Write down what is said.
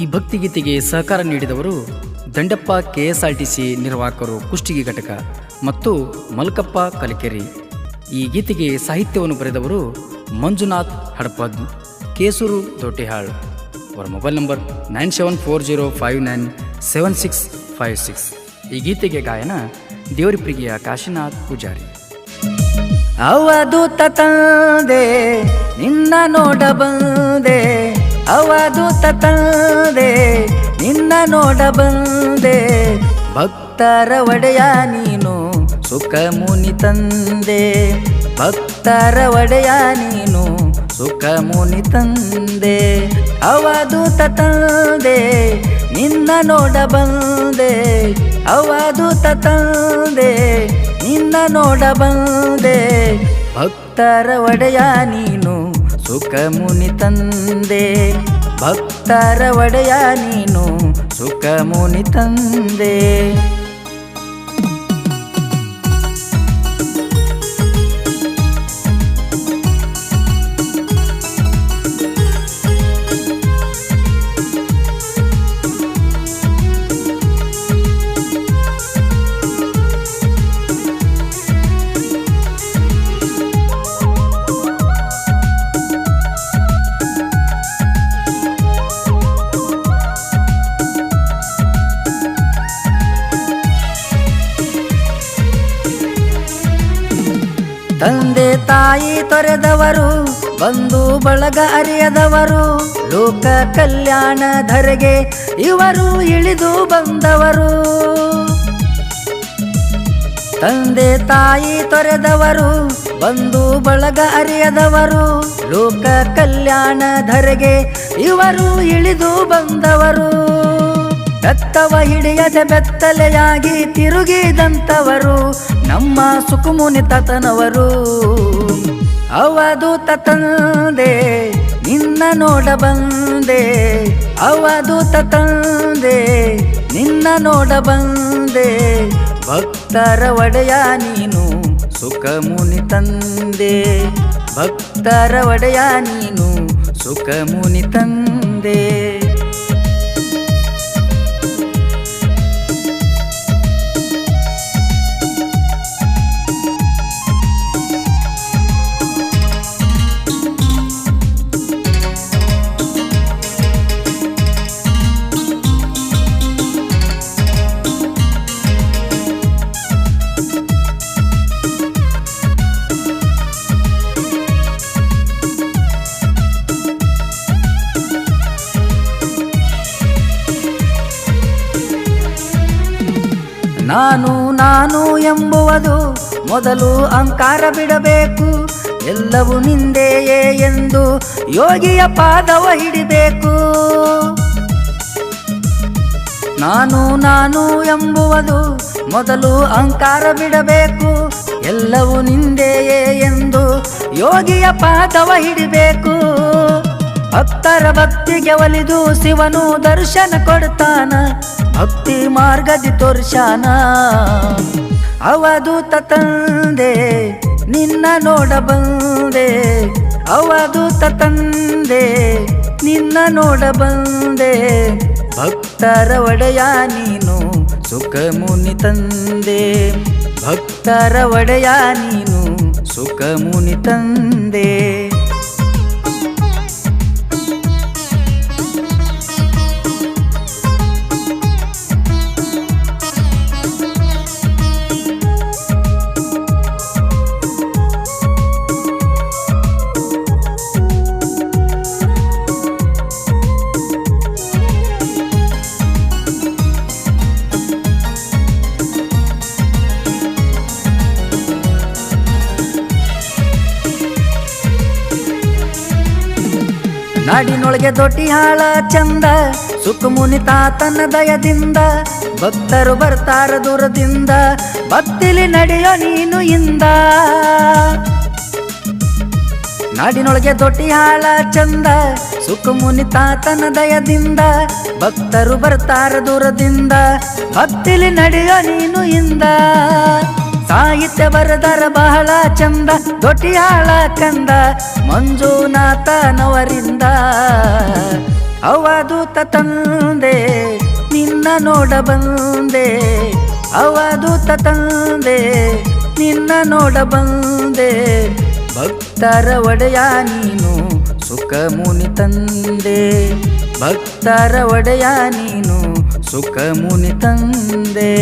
ಈ ಭಕ್ತಿಗೀತೆಗೆ ಸಹಕಾರ ನೀಡಿದವರು ದಂಡಪ್ಪ ಕೆಎಸ್ಆರ್ಟಿಸಿ ನಿರ್ವಾಹಕರು ಕುಷ್ಟಗಿ ಘಟಕ ಮತ್ತು ಮಲ್ಕಪ್ಪ ಕಲಿಕೆರಿ. ಈ ಗೀತೆಗೆ ಸಾಹಿತ್ಯವನ್ನು ಬರೆದವರು ಮಂಜುನಾಥ್ ಹಡಪದ್, ಕೇಸೂರು ದೊಡ್ಡಿಹಾಳ್. ಅವರ mobile number nine seven four zero five nine seven six five six. ಈ ಗೀತೆಗೆ ಗಾಯನ ದೇವರಿಪ್ರಿಗೆಯ ಕಾಶಿನಾಥ್ ಪೂಜಾರಿ. ಅವಧೂತ ತಂದೆ, ನಿನ್ನ ನೋಡ ಬಂದೆ. ಅವಧೂತ ತಂದೆ, ನಿನ್ನ ನೋಡ ಬಂದೆ. ಭಕ್ತರ ಒಡೆಯ ನೀನು ಸುಖ ಮುನಿ ತಂದೆ. ಭಕ್ತರ ಒಡೆಯ ನೀನು ಸುಖ ಮುನಿ ತಂದೆ. ಅವಧೂತ ತಂದೆ, ನಿನ್ನ ನೋಡ ಬಂದೆ. ಅವಧೂತ ತಂದೆ, ನಿನ್ನ ನೋಡ ಬಂದೆ. ಭಕ್ತರ ಒಡೆಯ ನೀನು ಸುಖ ಮುನಿ ತಂದೆ ಭಕ್ತರ ಒಡೆಯ ನೀನು ಸುಖ ಮುನಿ ತಂದೆ. ತಂದೆ ತಾಯಿ ತೊರೆದವರು ಬಂದು ಬಳಗ ಅರಿಯದವರು, ಲೋಕ ಕಲ್ಯಾಣ ಧರೆಗೆ ಇವರು ಇಳಿದು ಬಂದವರು. ತಂದೆ ತಾಯಿ ತೊರೆದವರು ಬಂದು ಬಳಗ ಅರಿಯದವರು, ಲೋಕ ಕಲ್ಯಾಣ ಧರೆಗೆ ಇವರು ಇಳಿದು ಬಂದವರು. ಬೆತ್ತವ ಹಿಡಿಯದೆ ಬೆತ್ತಲೆಯಾಗಿ ತಿರುಗಿದಂತವರು ನಮ್ಮ ಸುಕುಮುನಿ ತತನವರು. ಅವಧು ತಂದೆ ನಿನ್ನ ನೋಡ ಬಂದೆ. ಅವಧು ತಂದೆ ನಿನ್ನ ನೋಡ ಬಂದೆ. ಭಕ್ತರ ಒಡೆಯ ನೀನು ಸುಖ ಮುನಿ ತಂದೆ. ಭಕ್ತರ ಒಡೆಯ ನೀನು ಸುಖ ಮುನಿ ತಂದೆ. ನಾನು ನಾನು ಎಂಬುವುದು ಮೊದಲು ಅಹಂಕಾರ ಬಿಡಬೇಕು. ಎಲ್ಲವೂ ನಿಂದೆಯೇ ಎಂದು ಯೋಗಿಯ ಪಾದವ ಹಿಡಿಬೇಕು. ನಾನು ನಾನು ಎಂಬುವುದು ಮೊದಲು ಅಹಂಕಾರ ಬಿಡಬೇಕು. ಎಲ್ಲವೂ ನಿಂದೆಯೇ ಎಂದು ಯೋಗಿಯ ಪಾದವ ಹಿಡಿಬೇಕು. ಭಕ್ತರ ಭಕ್ತಿಗೆ ಒಲಿದು ಶಿವನು ದರ್ಶನ ಕೊಡ್ತಾನ. ಭಕ್ತಿ ಮಾರ್ಗದಿ ತೋರ್ಸಾನ ಅವಧೂತ ತಂದೆ, ನಿನ್ನ ನೋಡ ಬಂದೆ. ಅವಧೂತ ತಂದೆ, ನಿನ್ನ ನೋಡ ಬಂದೆ. ಭಕ್ತರ ಒಡೆಯ ನೀನು ಸುಖ ಮುನಿ ತಂದೆ. ಭಕ್ತರ ಒಡೆಯ ನೀನು ಸುಖ ಮುನಿ ತಂದೆ. ನಾಡಿನೊಳಗೆ ದೊಡ್ಡಿ ಹಾಳ ಚಂದ ಸುಖಮುನಿ ತಾತನ ದಯದಿಂದ, ಭಕ್ತರು ಬರ್ತಾರ ದೂರದಿಂದ, ಭಕ್ತಿಲಿ ನಡೆಯೋ ನೀನು ಇಂದ. ನಾಡಿನೊಳಗೆ ದೊಡ್ಡಿ ಹಾಳ ಚಂದ ಸುಖಮುನಿ ತಾತನ ದಯದಿಂದ, ಭಕ್ತರು ಬರ್ತಾರ ದೂರದಿಂದ, ಭಕ್ತಿಲಿ ನಡೆಯೋ ನೀನು ಇಂದ. ಸಾಹಿತ್ಯ ಬರದರ ಬಹಳ ಚಂದ, ದೊಡ್ಡಿಯಾಳ ಕಂದ, ಮಂಜುನಾಥನವರಿಂದ. ಅವಧೂತ ತಂದೆ, ನಿನ್ನ ನೋಡ ಬಂದೆ. ಅವಧೂತ ತಂದೆ, ನಿನ್ನ ನೋಡ ಬಂದೆ. ಭಕ್ತರ ಒಡೆಯ ನೀನು ಸುಖ ಮುನಿ ತಂದೆ. ಭಕ್ತರ ಒಡೆಯ ನೀನು ಸುಖ ಮುನಿ ತಂದೆ.